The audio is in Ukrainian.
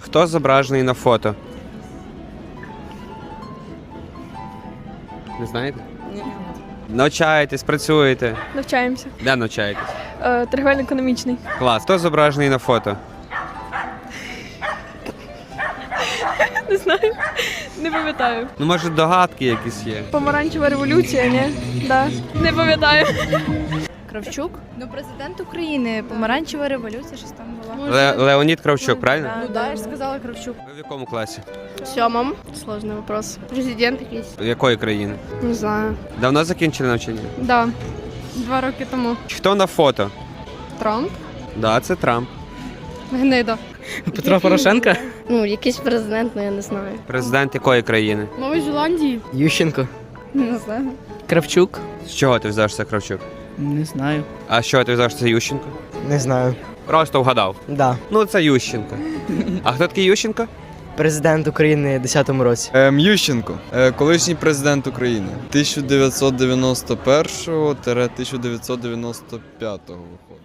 Хто зображений на фото? Не знаєте? Ні. Навчаєтесь, працюєте. Навчаємося. Де навчаєтесь? Е, торговельно економічний. Клас. Хто зображений на фото? Не знаю. Не пам'ятаю. Ну, може, догадки якісь є. Помаранчева революція, ні? Да. Не пам'ятаю. Кравчук? Ну, президент України, помаранчева революція, щось там була. Ле- Леонід Кравчук, правильно? Ну да, я ж сказала Кравчук. Ви в якому класі? Сьомом. Сложний вопрос. Президент якийсь? Якої країни? Не знаю. Давно закінчили навчання? Да. Два роки тому. Хто на фото? Трамп. Да, це Трамп. Гнида. Петро Порошенко? Ну, якийсь президент, ну я не знаю. Президент якої країни? Нової Зеландії? Ющенко. Не знаю. Кравчук? З чого ти взяв, що це Кравчук? Не знаю. А що ти взяв, що це Ющенко? Не знаю. Просто вгадав. Да. Ну, це Ющенко. А хто такий Ющенко? Президент України в 10-му році. Е, Ющенко, е, колишній президент України 1991-1995 виходить.